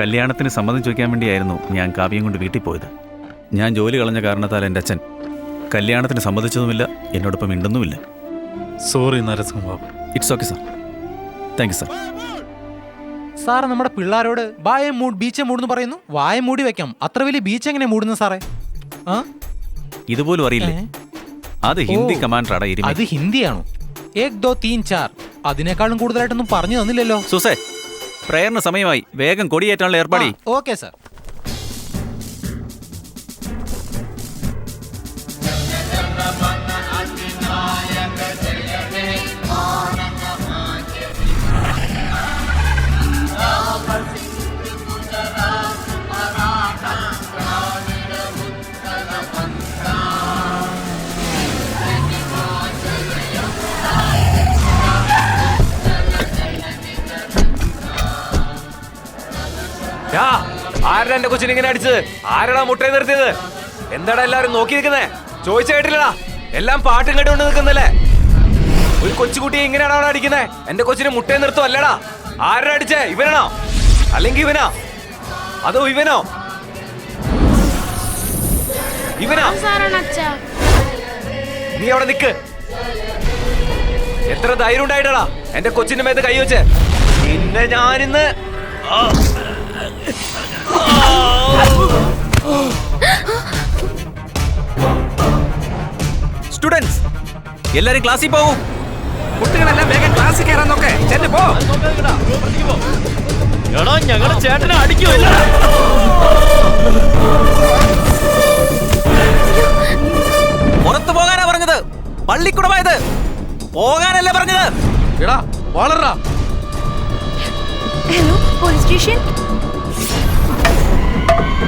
കല്യാണത്തിന് സമ്മതം ചോദിക്കാൻ വേണ്ടിയായിരുന്നു ഞാൻ കാവ്യം കൊണ്ട് വീട്ടിൽ പോയത്. ഞാൻ ജോലി കളഞ്ഞ കാരണത്താൽ എന്റെ അച്ഛൻ കല്യാണത്തിന് സമ്മതിച്ചതുമില്ല എന്നോടൊപ്പം മിണ്ടുന്നുമില്ല. Sorry Narasimhababu it's okay sir thank you sir sir നമ്മുടെ പിള്ളേരോട് വായ മൂട് ബീച്ച് മൂടുന്നു പറയുന്നു. വായ മൂടി വെക്കാം. അത്ര വലിയ ബീച്ച് എങ്ങനെ മൂടുന്നു സാറേ? ആ? ഇതുപോലും അറിയില്ലേ? അത് ഹിന്ദി കമാൻഡറാണ് അത് ഹിന്ദിയാണോ? ഏക് ദോ തീൻ ചാർ. അതിനേക്കാളും കൂടുതലായിട്ടൊന്നും പറഞ്ഞു തന്നില്ലല്ലോ. സുസേ പ്രേയറിന് സമയമായി. വേഗം കൊടിയേറ്റാനുള്ള ഏർപ്പാടി. Okay sir. ആരടാ എന്റെ കൊച്ചിനെ ഇങ്ങനെ അടിച്ചത്? ആരാടാ മുട്ടയെ നിർത്തിയത്? എന്താടാ എല്ലാരും നോക്കി നിൽക്കുന്നേ ചോദിച്ച കേട്ടില്ലടാ. എല്ലാം പാട്ടും കേട്ടുകൊണ്ട് നിൽക്കുന്നല്ലേ? ഒരു കൊച്ചുകുട്ടിയെ ഇങ്ങനെയാണോ അവിടെ അടിക്കുന്നേ? എന്റെ കൊച്ചിന് മുട്ടയെ നിർത്തും അല്ലടാ. ആരാ അടിച്ചേ? ഇവനാണോ? അല്ലെങ്കിൽ ഇവനാ? അതോ ഇവനോ? ഇവനാ? നീ അവിടെ നിക്ക്. എത്ര ധൈര്യം ഉണ്ടായിട്ടാ എന്റെ കൊച്ചിന്റെ മേത്ത് കൈ വെച്ച്. പിന്നെ ഞാനിന്ന് ആ. സ്റ്റുഡൻസ് എല്ലാരും ക്ലാസ്സിൽ പോകൂ. കുട്ടികളെല്ലാം വേഗം ക്ലാസ്സിൽ കയറാൻ നോക്കെ. ചെല്ലു പോ. എടാ ഞങ്ങളുടെ ചേട്ടനെ അടിക്കുമല്ല പുറത്തു പോകാനാ പറഞ്ഞത്. പള്ളിക്കുടമായത്. പോകാനല്ലേ പറഞ്ഞത്. എടാ വളരാ ഹലോ പോലീസ് സ്റ്റേഷൻ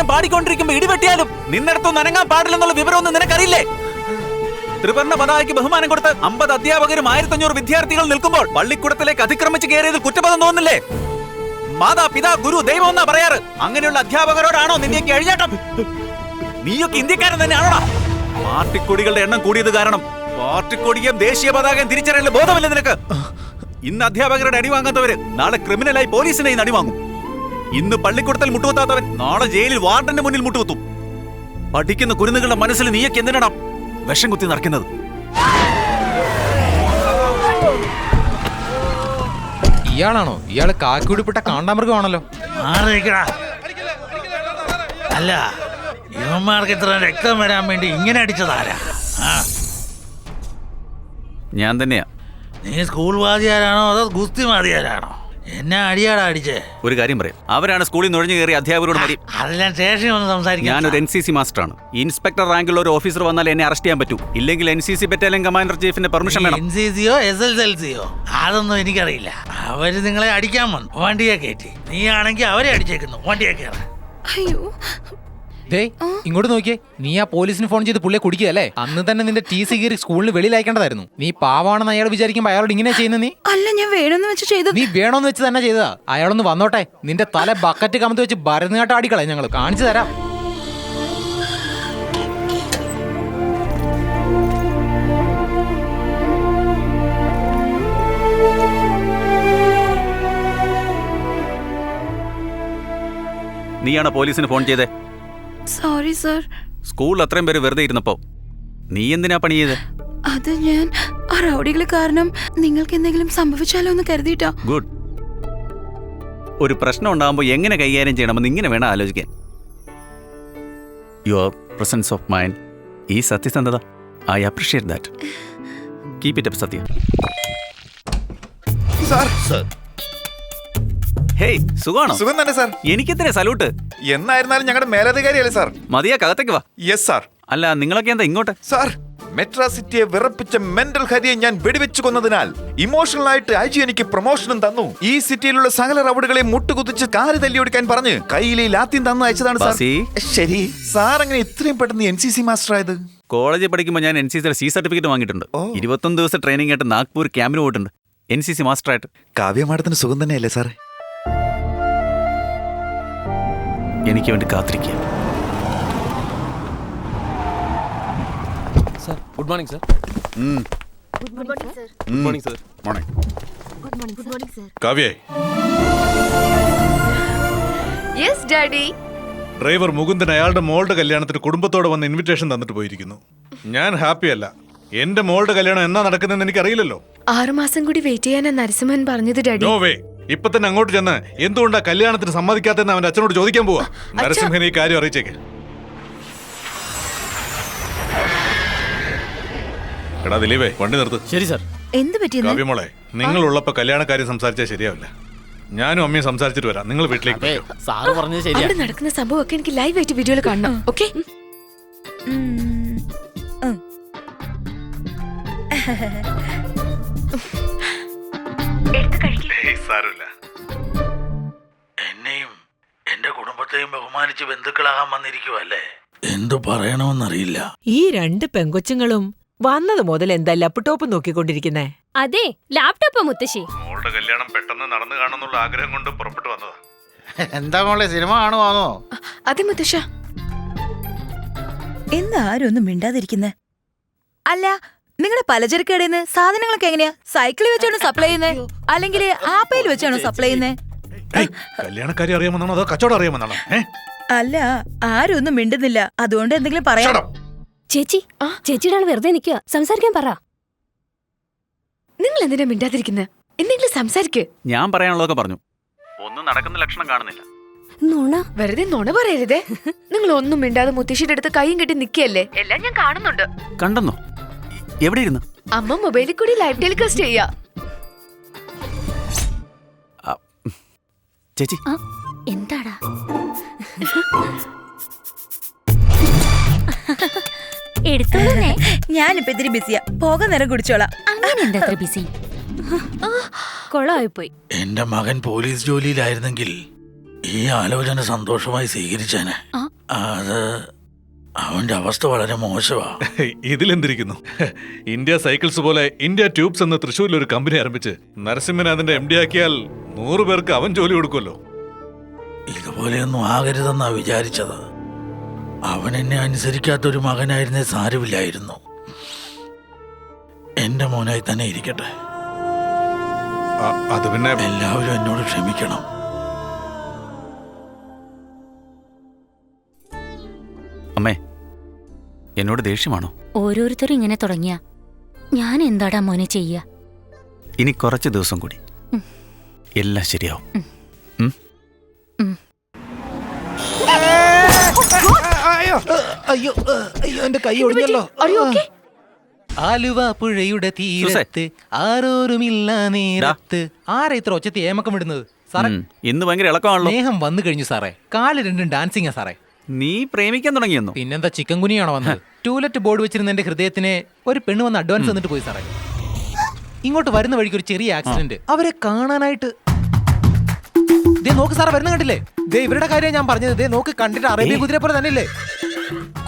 ദേശീയഗാനം പാടിക്കൊണ്ടിരിക്കുമ്പോ ഇടിവെട്ടിയാലും നിന്നിടത്തും നനങ്ങാൻ പാടില്ലെന്നുള്ള വിവരമൊന്നും നിനക്കറിയില്ലേ? ത്രിവർണ പതാകയ്ക്ക് ബഹുമാനം കൊടുത്ത് അമ്പത് അധ്യാപകരും ആയിരത്തഞ്ഞൂറ് വിദ്യാർത്ഥികൾ നിൽക്കുമ്പോൾ പള്ളിക്കൂടത്തിലേക്ക് അതിക്രമിച്ച് കയറിയതിൽ കുറ്റബോധം തോന്നില്ലേ മാതാ പിതാ ഗുരു ദൈവം എന്നാ പറയാറ്? അങ്ങനെയുള്ള അധ്യാപകരോടാണോ നിന്റെയൊക്കെ എഴുന്നേറ്റം? നീയൊക്കെ ഇന്ത്യക്കാരൻ തന്നെയാണോടാ? പാർട്ടിക്കൊടികളുടെ എണ്ണം കൂടിയത് കാരണം പാർട്ടിക്കൊടിയും ദേശീയ പതാകയും തിരിച്ചറിയാനുള്ള ബോധമില്ല നിനക്ക്. ഇന്ന് അധ്യാപകരുടെ അടിവാങ്ങാത്തവര് നാളെ ക്രിമിനലായി പോലീസിനെ അടിവാങ്ങും അടി വാങ്ങും. ഇന്ന് പള്ളിക്കൂടത്തിൽ മുട്ടുകുത്താത്തവൻ നാളെ ജയിലിൽ വാർഡന്റെ മുന്നിൽ മുട്ടുകുത്തും. പഠിക്കുന്ന കുരുന്നുകളുടെ മനസ്സിൽ നീയൊക്കെ എന്തിനാണ് വിഷം കുത്തി നടക്കുന്നത്? ഇയാളാണോ? ഇയാൾ കാക്കിയുടിപ്പെട്ട കാണ്ടാമൃഗമാണല്ലോ. അല്ല ഇവന്മാർക്ക് ഇത്ര രക്തം വരാൻ വേണ്ടി ഇങ്ങനെ അടിച്ചതാരാ ഞാൻ തന്നെയാ. നീ സ്കൂൾ വാദിയാരാണോ അതോ ഗുസ്തി വാദിയാരാണോ? എന്നെ അടിയാടാ അടിച്ചേ? ഒരു കാര്യം പറയാം. അവരാണ് സ്കൂളിൽ നുഴഞ്ഞു കയറി അധ്യാപകരോട് മതി. അതെല്ലാം സ്റ്റേഷനിൽ വന്ന് ഞാൻ ഒരു എൻ സി സി മാസ്റ്ററാണ് ഇൻസ്പെക്ടർ റാങ്കിലുള്ള ഒരു ഓഫീസർ വന്നാൽ എന്നെ അറസ്റ്റ് ചെയ്യാൻ പറ്റൂ. ഇല്ലെങ്കിൽ N C C battalion commander ചീഫിന്റെ permission വേണം. എൻ സി സിയോ എസ് എൽ എൽ സിയോ അതൊന്നും എനിക്കറിയില്ല. അവർ നിങ്ങളെ അടിക്കാൻ വന്നു. വണ്ടിയെ കയറ്റി. നീ ആണെങ്കിൽ അവരെ അടിച്ചേക്കുന്നു. വണ്ടിയെ കയറാൻ അയ്യോ ദേ ഇങ്ങോട്ട് നോക്കിയേ. നീ ആ പോലീസിന് ഫോൺ ചെയ്ത് പുള്ളിയെ കുടിക്കുകയല്ലേ? അന്ന് തന്നെ നിന്റെ ടി സി കീറി സ്കൂളിൽ വെളിയിൽ അയക്കേണ്ടതായിരുന്നു. നീ പാവാണെന്ന് അയാൾ വിചാരിക്കുമ്പോ അയാളോട് ഇങ്ങനെ ചെയ്യുന്ന നീ? അല്ല ഞാൻ വേണമെന്ന് വെച്ച് ചെയ്തു നീ വേണമെന്ന് വെച്ച് തന്നെ ചെയ്തതാ. അയാളൊന്ന് വന്നോട്ടെ. നിന്റെ തല ബക്കറ്റ് കമത്ത് വെച്ച് ഭരതനാട്ടം ആടിക്കളെ ഞങ്ങൾ കാണിച്ചു തരാം. നീയാണ് പോലീസിന് ഫോൺ ചെയ്തേ? സോറി സർ സ്കൂളിൽ അത്രയും പേര് വെറുതെ ഇരുന്നപ്പോ നീ എന്തിനാ പണി ചെയ്ത് അത് ഞാൻ ആ റൗഡികൾ കാരണം നിങ്ങൾക്ക് എന്തെങ്കിലും സംഭവിച്ചാലോ എന്ന് കരുതിട്ടോ ഗുഡ് ഒരു പ്രശ്നം ഉണ്ടാകുമ്പോൾ എങ്ങനെ കൈകാര്യം ചെയ്യണമെന്ന് ഇങ്ങനെ വേണം ആലോചിക്കാൻ. യുവർ പ്രസൻസ് ഓഫ് മൈൻഡ് ഈ സത്യസന്ധത. I appreciate that keep it up സത്യം. സാർ. ഹേയ് സുഖമാണോ? സുഖം തന്നെ സാർ. എനിക്കെത്ര സല്യൂട്ട് എന്നായിരുന്നാലും ഞങ്ങളുടെ മേലധികാരിയല്ലേ സാർ? മതിയാ കകത്തേക്ക് വാ. യെസ് സാർ അല്ല നിങ്ങളൊക്കെ എന്താ ഇങ്ങോട്ട്? സാർ മെട്രാസിറ്റിയെ വിറപ്പിച്ച മെന്റൽ ഹരിയെ ഞാൻ വെടിവെച്ചു കൊന്നതിനാൽ ഇമോഷണൽ ആയിട്ട് ഐ ജി എനിക്ക് പ്രൊമോഷനും തന്നു. ഈ സിറ്റിയിലുള്ള സകല റൗഡുകളെ മുട്ടുകുതിച്ച് കാൽ തല്ലിയൊടിക്കാൻ പറഞ്ഞ് കയ്യിലെ ലാത്തിൻ തന്നു അയച്ചതാണ് സാർ ബാസി. ശരി. സാർ അങ്ങനെ ഇത്രയും പെട്ടെന്ന് എൻ സി സി മാസ്റ്റർ ആയത്? കോളേജിൽ പഠിക്കുമ്പോൾ ഞാൻ എൻ സി സിയുടെ സി സർട്ടിഫിക്കറ്റ് വാങ്ങിയിട്ടുണ്ട്. ഇരുപത്തൊന്ന് ദിവസം ട്രെയിനിങ് ആയിട്ട് നാഗ്പൂർ ക്യാമ്പിന് പോയിട്ടുണ്ട്. എൻ സി സി മാസ്റ്റർ ആയിട്ട്. കാവ്യമാടത്തിന് സുഖം തന്നെയല്ലേ സാർ എനിക്ക് വേണ്ടി കാത്തിരിക്കുക. Sir good morning sir morning sir കാവ്യേ. Yes daddy driver Mukundan അയാളുടെ മോളുടെ കല്യാണത്തിന് കുടുംബത്തോടെ വന്ന് ഇൻവിറ്റേഷൻ തന്നിട്ട് പോയിരിക്കുന്നു. ഞാൻ ഹാപ്പിയല്ല എന്റെ മോളുടെ കല്യാണം എന്നാ നടക്കുന്നതെന്ന് എനിക്കറിയില്ലല്ലോ. ആറുമാസം കൂടി വെയിറ്റ് ചെയ്യാനാ നരസിംഹൻ പറഞ്ഞത് ഡാഡി നോ വേ ഇപ്പൊ തന്നെ അങ്ങോട്ട് ചെന്ന് എന്തുകൊണ്ടാ കല്യാണത്തിന് സമ്മതിക്കാത്തെന്ന് അവന്റെ അച്ഛനോട് ചോദിക്കാൻ പോവാ? നരസിംഹൻ ഈ കാര്യം അറിയിച്ചേക്ക്. എടാ ദിലീപേ വണ്ടി നിർത്ത്. ശരി സർ. എന്ത് പറ്റിയെന്ന്? കാവ്യമോളെ നിങ്ങളുള്ളപ്പോ കല്യാണക്കാര്യം സംസാരിച്ചാൽ ശരിയാവില്ല. ഞാനും അമ്മയും സംസാരിച്ചിട്ട് വരാം. നിങ്ങൾ വീട്ടിലേക്ക് പോയിക്കോ. സാറ് പറഞ്ഞത് ശരിയാ. അവിടെ നടക്കുന്ന സംഭവമൊക്കെ എനിക്ക് ലൈവ് ആയിട്ട് വീഡിയോയിൽ കാണണം. ഓക്കെ? കുടുംബത്തെയും ബഹുമാനിച്ച് ബന്ധുക്കളാകാൻ വന്നിരിക്കുവല്ലേ? എന്തു പറയണമെന്നറിയില്ല. ഈ രണ്ട് പെങ്കൊച്ചുങ്ങളും വന്നത് മുതൽ എന്താ ലാപ്ടോപ്പ് നോക്കിക്കൊണ്ടിരിക്കുന്നേ? അതെ ലാപ്ടോപ്പ് മുത്തശ്ശി. മോളുടെ കല്യാണം പെട്ടെന്ന് നടന്നു കാണുന്നുള്ള ആഗ്രഹം കൊണ്ട് പുറപ്പെട്ടു വന്നതാ. എന്താ മോളെ സിനിമ കാണുവാണോ അതെ മുത്തശ്ശ. എന്താ ആരും ഒന്നും മിണ്ടാതിരിക്കുന്നേ. അല്ല നിങ്ങളെ പലചരക്ക് കടയിൽ നിന്ന് സാധനങ്ങളൊക്കെ എങ്ങനെയാ? സൈക്കിളിൽ വെച്ചാണോ സപ്ലൈ ചെയ്യുന്നത് അല്ലെങ്കിൽ ആപ്പയിൽ വെച്ചാണോ സപ്ലൈ ചെയ്യുന്നത് കല്യാണക്കാരി അറിയാമെന്നാണോ അതോ കച്ചവടം അറിയാമെന്നാണോ? ഏഹ് അല്ല ആരും ഒന്നും മിണ്ടുന്നില്ല. അതുകൊണ്ട് എന്തെങ്കിലും പറയാം? ചേച്ചി ആ? ചേച്ചിയുടെ ആൾ വെറുതെ നിൽക്കുക. സംസാരിക്കാൻ പറ. നിങ്ങൾ എന്തിനാ മിണ്ടാതിരിക്കുന്നത് എന്തെങ്കിലും സംസാരിക്ക്. ഞാൻ പറയാനുള്ളതൊക്കെ പറഞ്ഞു. ഒന്നും നടക്കുന്ന ലക്ഷണം കാണുന്നില്ല. നുണ. വെറുതെ നുണ പറയരുതേ. നിങ്ങൾ ഒന്നും മിണ്ടാതെ മുത്തശ്ശിയുടെ അടുത്ത് കൈയും കെട്ടി നിൽക്കുകയല്ലേ? എല്ലാം ഞാൻ കാണുന്നുണ്ട്. കണ്ടെന്നോ? എവിടെ ഇരുന്നു അമ്മ മൊബൈലിൽ കൂടി ലൈവ് ടെലികാസ്റ്റ് ചെയ്യാ. ചേച്ചി. എന്താടാ? എടുത്തോളൂന്നേ. ഞാനിപ്പോ ഇത്തിരി ബിസിയാ പോകാൻ നേരം കുടിച്ചോളാം. അങ്ങനെ എന്താ അത്ര ബിസി കൊളമായിപ്പോയി എന്റെ മകൻ പോലീസ് ജോലിയിലായിരുന്നെങ്കിൽ ഈ ആലോചന സന്തോഷമായി സ്വീകരിച്ചേനെ. ആ. അത് അവന്റെ അവസ്ഥ വളരെ മോശമാ. ഇതിലെന്തിരിക്കുന്നു? ഇന്ത്യ സൈക്കിൾസ് പോലെ ഇന്ത്യ ട്യൂബ്സ് എന്ന തൃശ്ശൂരിൽ ഒരു കമ്പനി ആരംഭിച്ച് നരസിംഹൻ അതിന്റെ എം ഡി ആക്കിയാൽ നൂറ് പേർക്ക് അവൻ ജോലി കൊടുക്കുമല്ലോ. ഇതുപോലെയൊന്നും ആകരുതെന്നാ വിചാരിച്ചത്. അവൻ എന്നെ അനുസരിക്കാത്തൊരു മകനായിരുന്നേ സാരമില്ലായിരുന്നു. എന്റെ മോനായി തന്നെ ഇരിക്കട്ടെ. അത് പിന്നെ എല്ലാവരും എന്നോട് ക്ഷമിക്കണം. അമ്മേ എന്നോട് ദേഷ്യമാണോ? ഓരോരുത്തരും ഇങ്ങനെ തുടങ്ങിയ. ഞാൻ എന്താടാ മോനെ ചെയ്യ? ഇനി കുറച്ച് ദിവസം കൂടി. എല്ലാം ശരിയാവും? അയ്യോ അയ്യോ എന്റെ കൈ ഒടിഞ്ഞല്ലോ. ആലുവ പുഴയുടെ തീരത്ത് ആരോരുമില്ല നേരത്ത്. ആരാ ഇത്ര ഒച്ചത്തി ഏമക്കം വിടുന്നത്? സാറേ. ഇന്ന് ഭയങ്കര ഇളക്കമാണല്ലോ. സ്നേഹം വന്നു കഴിഞ്ഞു സാറേ. കാൽ രണ്ടും ഡാൻസിങ്ങാ സാറേ. നീ പ്രേമിക്കാൻ തുടങ്ങിയെന്നോ? പിന്നെന്താ ചിക്കൻ കുനിയാണോ വന്നത്? ടൂലറ്റ് ബോർഡ് വെച്ചിരുന്ന എന്റെ ഹൃദയത്തിന് ഒരു പെണ്ണ് വന്ന് അഡ്വാൻസ് തന്നിട്ട് പോയി സാറേ. ഇങ്ങോട്ട് വരുന്ന വഴിക്ക് ഒരു ചെറിയ ആക്സിഡന്റ് അവരെ കാണാനായിട്ട് ദേ നോക്ക് സാറേ വരുന്ന കണ്ടില്ലേ? ദേ ഇവരുടെ കാര്യം ഞാൻ പറഞ്ഞത്. ദേ നോക്ക് കണ്ടിട്ട് അറേബ്യ കുതിര പോലെ തന്നെയല്ലേ?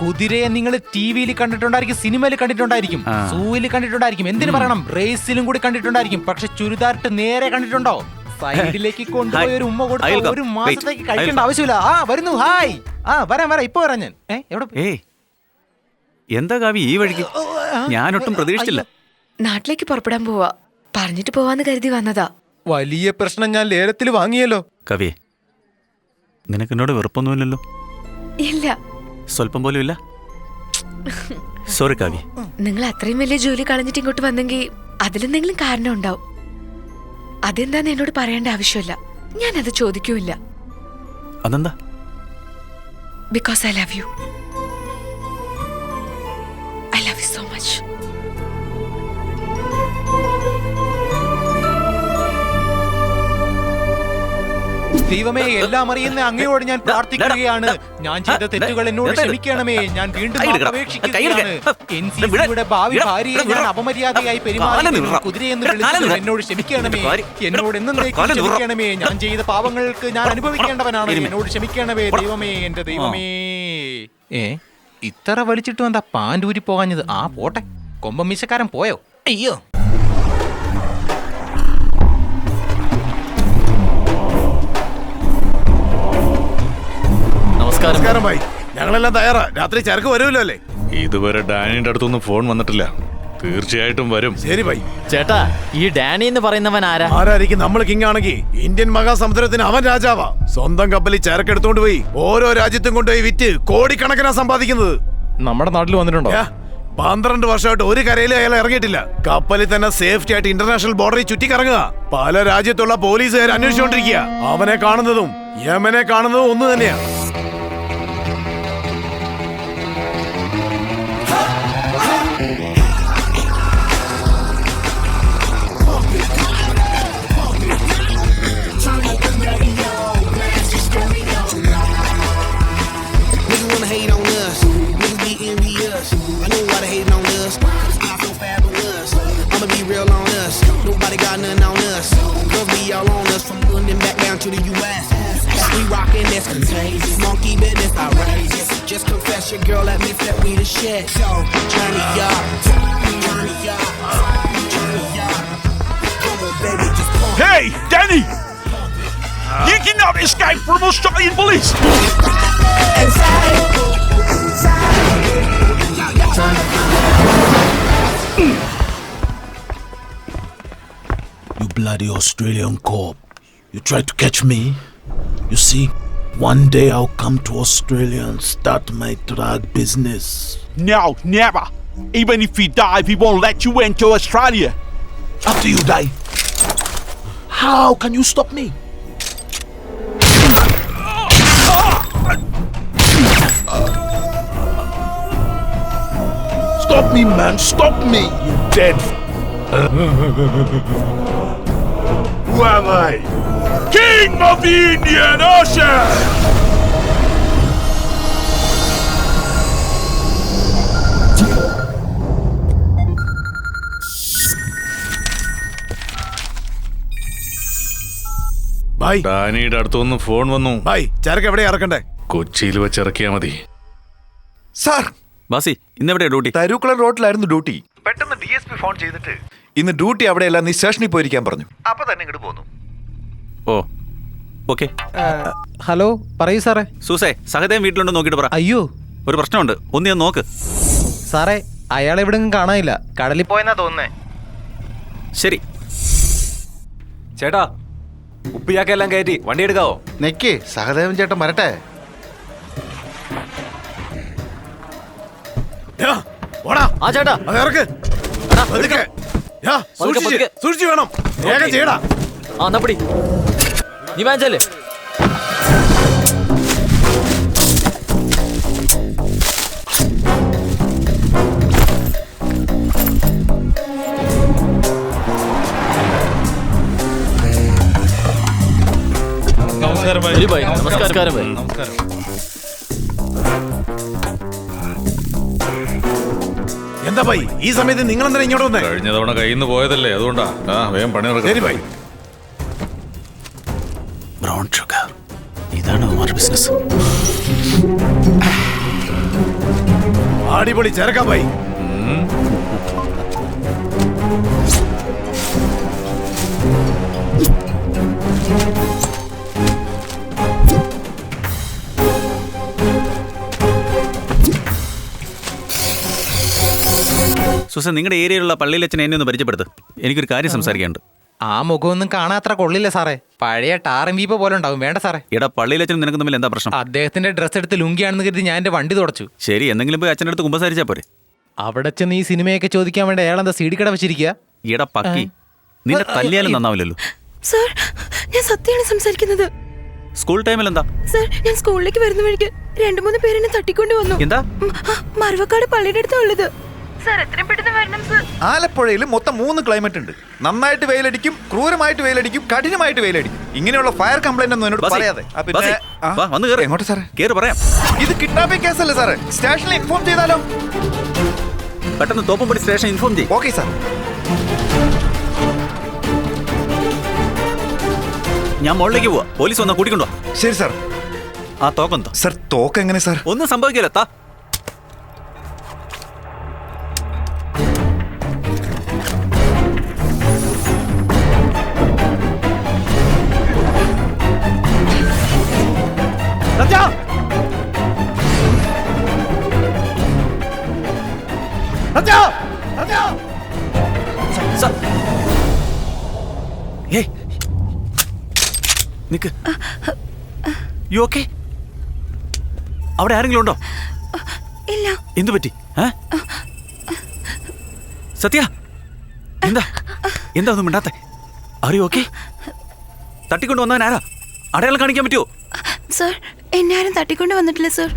കുതിരയെ നിങ്ങൾ ടി വിയിൽ കണ്ടിട്ടുണ്ടായിരിക്കും സിനിമയിൽ കണ്ടിട്ടുണ്ടായിരിക്കും. സൂയിൽ കണ്ടിട്ടുണ്ടായിരിക്കും എന്തിനു പറയണം? റേസിലും കൂടി കണ്ടിട്ടുണ്ടായിരിക്കും. പക്ഷെ ചുരിദാറിട്ട് നേരെ കണ്ടിട്ടുണ്ടോ? സൈഡിലേക്ക് കൊണ്ടുപോയി ഒരു ഉമ്മ കൊടുത്ത ഒരു. മാസത്തേക്ക് കഴിക്കേണ്ട ആവശ്യമില്ല. ആ വരുന്നു. ഹായ്. ആ വരാം വരാം. ഇപ്പൊ വരാം ഞാൻ. എവിടെ എന്താ കാവി ഈ വഴിക്ക്? ഞാനൊട്ടും പ്രതീക്ഷിച്ചില്ല. നാട്ടിലേക്ക് പുറപ്പെടാൻ പോവാ. പറഞ്ഞിട്ട് പോവാന്ന് കരുതി വന്നതാ. വലിയ പ്രശ്നം ഞാൻ ലേലത്തിൽ വാങ്ങിയല്ലോ. കവി നിനക്ക് എന്നോട് വെറുപ്പൊന്നുമില്ലല്ലോ? ഇല്ല. സ്വല്പം പോലും ഇല്ല? സോറി കാവ്യ നിങ്ങൾ അത്രയും വലിയ ജോലി കളഞ്ഞിട്ട് ഇങ്ങോട്ട് വന്നെങ്കിൽ അതിലെന്തെങ്കിലും കാരണം ഉണ്ടാവും. അതെന്താന്ന് എന്നോട് പറയേണ്ട ആവശ്യമില്ല. ഞാൻ അത് ചോദിക്കൂല്ല. അതെന്താ? Because I love you I love you so much ദൈവമേ എല്ലാം അറിയുന്ന അങ്ങയോട് ഞാൻ പ്രാർത്ഥിക്കുകയാണ്. ഞാൻ ചെയ്ത തെറ്റുകൾ എന്നോട് ക്ഷമിക്കണമേ. ഞാൻ വീണ്ടും കൈയെടുക്ക. NCC-യുടെ ഭാവി ഭാര്യയെ ഞാൻ അപമര്യാദയായി പെരുമാറി. കുതിരയെന്ന് വിളിച്ചു എന്നോട് ക്ഷമിക്കണമേ. എന്നോട് എന്നേക്കും ക്ഷമിക്കണമേ. ഞാൻ ചെയ്ത പാവങ്ങൾക്ക് ഞാൻ അനുഭവിക്കേണ്ടവനാണ്. എന്നോട് ക്ഷമിക്കണമേ. ദൈവമേ എന്റെ ദൈവമേ. ഏ ഇത്ര വലിച്ചിട്ടും എന്താ പാൻഡൂരി പോകാഞ്ഞത് ആ പോട്ടെ. കൊമ്പം മീശക്കാരൻ പോയോ? അയ്യോ. നമസ്കാരം. ഭായി ഞങ്ങളെല്ലാം തയ്യാറാ. രാത്രി ചരക്ക് വരുമല്ലോ അല്ലേ ഇതുവരെ ഡാനിയുടെ അടുത്തൊന്നും ഫോൺ വന്നിട്ടില്ല. തീർച്ചയായിട്ടും വരും. ശരി ഭായി ചേട്ടാ ഈ ഡാനി എന്ന് പറയുന്നവൻ ആരാ? ആരായിരിക്കും നമ്മൾ കിങ് ആണെങ്കിൽ? ഇന്ത്യൻ മഹാസമുദ്രത്തിന് അവൻ രാജാവാ. സ്വന്തം കപ്പലിൽ ചരക്ക് എടുത്തോണ്ട് പോയി ഓരോ രാജ്യത്തും കൊണ്ടുപോയി വിറ്റ് കോടിക്കണക്കിനാ സമ്പാദിക്കുന്നത്. നമ്മുടെ നാട്ടിൽ വന്നിട്ടുണ്ടോ? പന്ത്രണ്ട് വർഷമായിട്ട് ഒരു കരയിലും അയാൾ ഇറങ്ങിയിട്ടില്ല. കപ്പലിൽ തന്നെ സേഫ്റ്റി ആയിട്ട് ഇന്റർനാഷണൽ ബോർഡറിൽ ചുറ്റിക്കറങ്ങുക. പല രാജ്യത്തുള്ള പോലീസുകാർ അന്വേഷിച്ചുകൊണ്ടിരിക്കുക. അവനെ കാണുന്നതും യമനെ കാണുന്നതും ഒന്ന് തന്നെയാ. Hey, Danny! You cannot escape from Australian police! You bloody Australian cop. You tried to catch me? You see, one day I'll come to Australia and start my drug business. No, never. Even if we die, we won't let you into Australia. After you die, how can you stop me? Stop me, man! Stop me! You dead! Who am I? King of the Indian Ocean! Bhai ഡാനിയുടെ അടുത്തൊന്നും phone വന്നു. ഭായ് ചരക്ക് എവിടെ ഇറക്കണ്ടേ? കൊച്ചിയിൽ വെച്ച് ഇറക്കിയാ മതി. Sir Basi ഇന്നെവിടെ duty? തരൂക്കുളം റോഡിലായിരുന്നു duty. പെട്ടെന്ന് ഡി എസ് പി ഫോൺ ചെയ്തിട്ട്. ഇന്ന് ഡ്യൂട്ടി അവിടെയല്ല നീ സ്റ്റേഷനിൽ പോയിരിക്കാൻ പറഞ്ഞു. അപ്പൊ തന്നെ ഇങ്ങോട്ട് പോന്നു. ഓ ഓക്കെ. ഹലോ പറയൂ സാറേ. സൂസേ സഹദേവൻ വീട്ടിലുണ്ടോ നോക്കിയിട്ട് പറ. അയ്യോ. ഒരു പ്രശ്നമുണ്ട് ഒന്ന് ഞാൻ നോക്ക്. സാറേ അയാളെ എവിടെയും കാണാനില്ല. കടലിൽ പോയെന്നാ തോന്നുന്നേ. ശരി. ചേട്ടാ ഉപ്പിയാക്കെല്ലാം കയറ്റി വണ്ടി എടുക്കാവോ? നെക്ക് സഹദേവൻ ചേട്ടൻ വരട്ടെ. ആ ചേട്ടാ. സൂക്ഷിച്ച്, വേണം. വേഗം ചെയ്യടാ. ആ എന്നാ പിടി. നീ വാങ്ങിച്ചല്ലേ? ശരി ഭായി നമസ്കാരം. ഭായി എന്താ ഭായി ഈ സമയത്ത് നിങ്ങൾ എന്താ ഇങ്ങോട്ട് വന്നേ? കഴിഞ്ഞ തവണ കയ്യിൽ നിന്ന് പോയതല്ലേ അതുകൊണ്ടാ. ആ വേഗം പണി ശരി നടക്കാം ഭായി ബ്രൗൺ ഷുഗർ. ഇതാണ് അവന്മാരുടെ ബിസിനസ്. അടിപൊളി ചേർക്കാം ഭായി സൂസൻ നിങ്ങളുടെ ഏരിയയിലുള്ള പള്ളിയിലച്ഛനെ എന്നെ ഒന്ന് പരിചയപ്പെടുത്ത്. എനിക്കൊരു കാര്യം സംസാരിക്കാനുണ്ട്. ആ മുഖമൊന്നും കാണാത്ര കൊള്ളില്ല സാറേ. പഴയ ടാറും വീപ്പ പോലെ ഉണ്ടാവും. വേണ്ട സാറേ. എടാ പള്ളിയിലച്ഛനും നിനക്ക് തമ്മിൽ എന്താ പ്രശ്നം? അദ്ദേഹത്തിന്റെ ഡ്രസ്സ് എടുത്ത് ലുങ്കിയാണെന്ന് കരുതി ഞാൻ എന്റെ വണ്ടി തുടച്ചു. ശരി എന്തെങ്കിലും പോയി അച്ഛന്റെ അടുത്ത് കുമ്പസാരിച്ചാ പോരെ. അവിടെ ചെന്ന് ഈ സിനിമയൊക്കെ ചോദിക്കാൻ വേണ്ടി അയാൾ എന്താ സീഡി കട വെച്ചിരിക്കുക എടാ പക്കി നിന്നെ തല്ലിയാലും നന്നാവില്ലല്ലോ. സർ ഞാൻ സത്യമാണ് സംസാരിക്കുന്നത്. സ്കൂൾ ടൈമിൽ എന്താ? സർ ഞാൻ സ്കൂളിലേക്ക് വരുന്ന വഴിക്ക് രണ്ടു മൂന്ന് പേരെന്നെ തട്ടിക്കൊണ്ട് വന്നു. എന്താ? ആ, മറവക്കാട് പള്ളിയുടെ അടുത്താ ഉള്ളത്. സർ എത്രയും പെട്ടെന്ന് വരണം സർ ആലപ്പുഴയിൽ മൊത്തം മൂന്ന് ക്ലൈമറ്റ് ഉണ്ട്. നന്നായിട്ട് വെയിലടിക്കും ക്രൂരമായിട്ട് വെയിലടിക്കും കഠിനമായിട്ട് വെയിലടിക്കും. ഇങ്ങനെയുള്ള ഫയർ കംപ്ലൈന്റ് ഒന്നും എന്നോട് പറയാതെ. എങ്ങോട്ട് സാറേ? കേറ് പറയാം. ഇത് കിഡ്നാപ്പിംഗ് കേസല്ലേ സാറേ? സ്റ്റേഷനിൽ ഇൻഫോം ചെയ്താലോ? പെട്ടെന്ന് തോപ്പുംപടി സ്റ്റേഷൻ ഇൻഫോം ചെയ്യും. ഓക്കെ സാർ ഞാൻ മുകളിലേക്ക് പോവാ. പോലീസ് വന്നാ കൂട്ടിക്കൊണ്ടോ ശരി സാർ. ആ തോക്കെന്താ? സാർ തോക്ക് എങ്ങനെ സാർ? ഒന്നും സംഭവിക്കില്ല താ. ഏയ്. നിക്ക്. യു ഓക്കെ അവിടെ ആരെങ്കിലും ഉണ്ടോ? ഇല്ല. എന്തു പറ്റി? സത്യ? എന്താ? എന്താ ഒന്നും മിണ്ടാത്തെ? അറിയോ ഓക്കെ തട്ടിക്കൊണ്ട് വന്നവൻ ആരാ? അടയാളം കാണിക്കാൻ പറ്റുമോ സാർ എന്നെ ആരും തട്ടിക്കൊണ്ട് വന്നിട്ടില്ല സർ.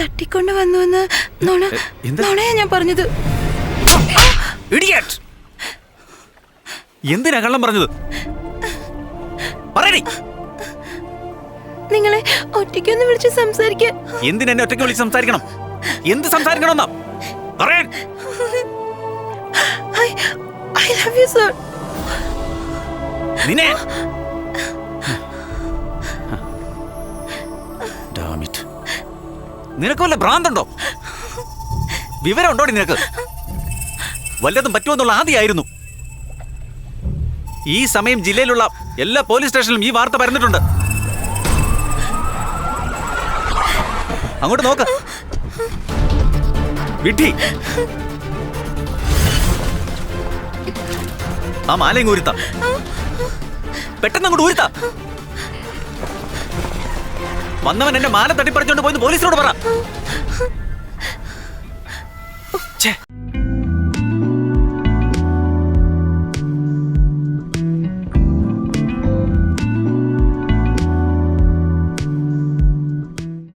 തട്ടിക്കൊണ്ട് വന്നുവെന്ന് നുണ നോണയാ ഞാൻ പറഞ്ഞത്. എന്തിനാ കള്ളം പറഞ്ഞത്? നിങ്ങളെ ഒറ്റയ്ക്കൊന്ന് വിളിച്ച് സംസാരിക്കാൻ എന്തിനാ എന്നെ ഒറ്റയ്ക്ക് വിളിച്ച് സംസാരിക്കണം? എന്ത് സംസാരിക്കണമെന്നാ? പറയാൻ I I love you sir. നിന്നെ നിനക്ക് വല്ല ഭ്രാന്തുണ്ടോ? വിവരം ഉണ്ടോടി നിനക്ക്? വല്ലതും പറ്റുമെന്നുള്ള ആദ്യമായിരുന്നു ഈ സമയം ജില്ലയിലുള്ള എല്ലാ പോലീസ് സ്റ്റേഷനിലും ഈ വാർത്ത പരന്നിട്ടുണ്ട്. അങ്ങോട്ട് നോക്ക്. വിട്ടി. ആ മാലയും ഊരുത്ത. പെട്ടെന്ന് അങ്ങോട്ട് ഊരുത്ത. വന്നവൻ എന്റെ മാല തട്ടിപ്പറിച്ചോണ്ട് പോയി പോലീസിനോട് പറ.